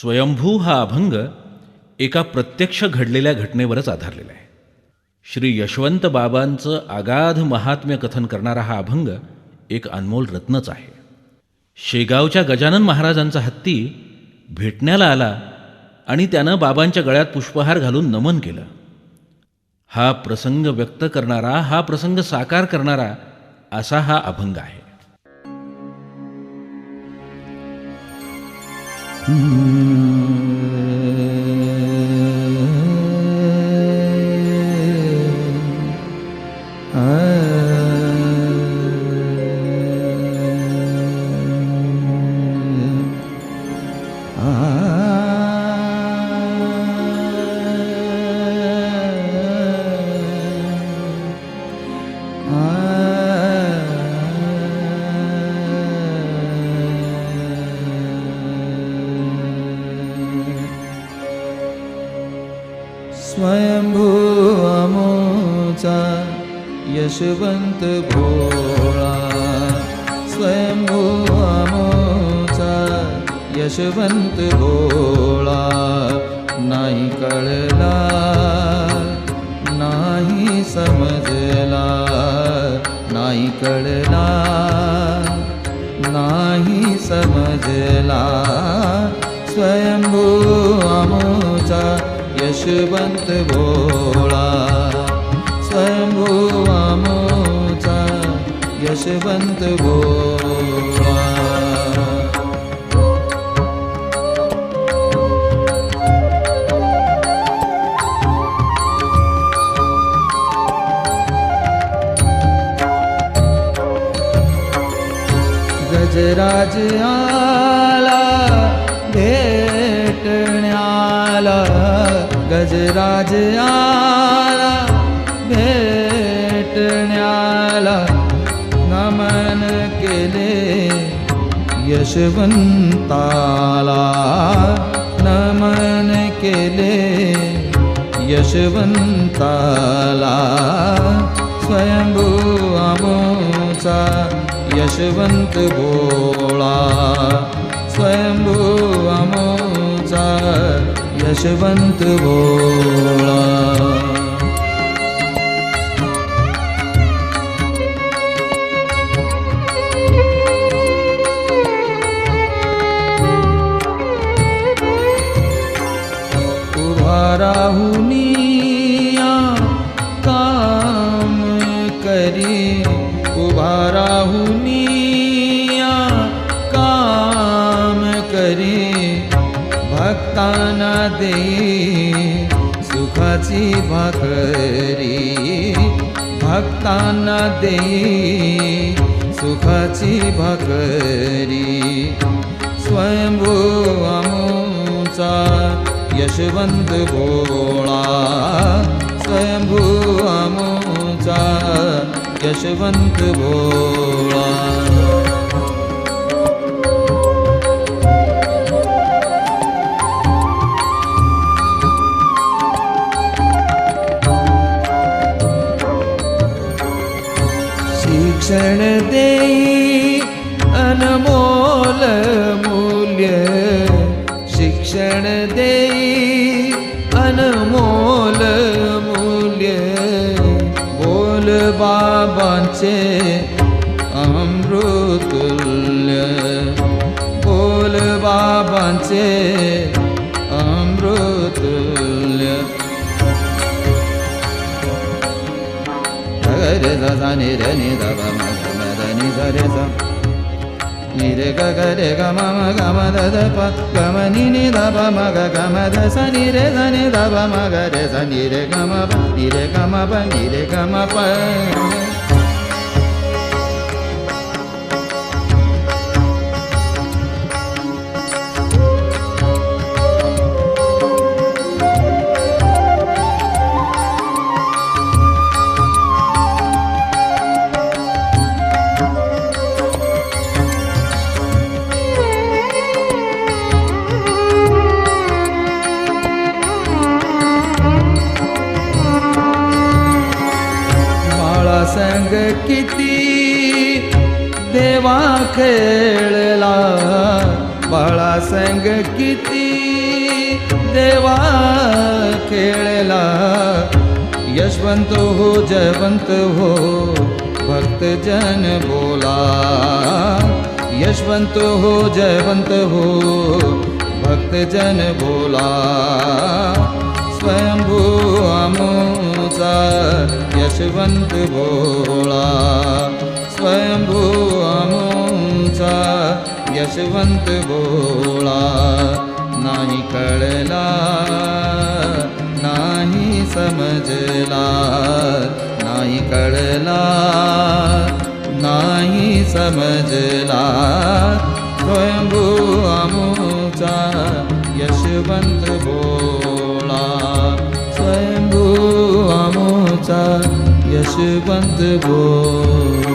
स्वयंभू हा अभंग एका प्रत्यक्ष घडलेल्या घटनेवरच आधारलेला आहे. श्री यशवंत बाबांचं आगाध महात्म्य कथन करणारा हा अभंग एक अनमोल रत्नच आहे. शेगावच्या गजानन महाराजांचा हत्ती भेटण्याला आला आणि त्यानं बाबांच्या गळ्यात पुष्पहार घालून नमन केलं. हा प्रसंग व्यक्त करणारा हा प्रसंग साकार करणारा असा हा अभंग आहे. स्वयंभू अमोचा यशवंत भोळा. स्वयंभू यशवंत भोळा. नाही कळला नाही समजला नाही कळला नाही समजला. स्वयंभू यशवंत भोळा स्वयंभू अमोचा यशवंत भोळा गजराज आला. गजराज आला भेटण्याला नमन केले यशवंताला नमन केले यशवंताला स्वयंभू आमोचा यशवंत भोळा स्वयंभू आमोचा यशवंत भोळा भक्तांना दे सुखाची भाकरी. भक्तांना दे सुखाची भाकरी. स्वयंभू आमचा यशवंत भोळा. स्वयंभू आमचा यशवंत भोळा. शिक्षण देई अनमोल मूल्य शिक्षण देई अनमोल मूल्य. बोल बाबांचे अमृतुल्य बोल बाबांचे re za za ni re ni za ba ma ga ma da ni za re za ni re ga ga re ga ma ma ga ma da da pa ga ma ni ni da ba ma ga ga ma da sa ni re za ni da ba ma ga re za ni re ga ma ba ni re ga ma ba ni re ga ma pa संग किती देवा खेळला बाळा संग किती देवा खेळला यशवंत हो, जयवंत हो, भक्त जन बोला. यशवंत हो, जयवंत हो, भक्त जन बोला. स्वयंभूमूचा यशवंत भोळा स्वयंभू आमोचा यशवंत भोळा नाही कळला नाही समजला. नाही कळला नाही समजला. स्वयंभू आमोचा यशवंत भोळा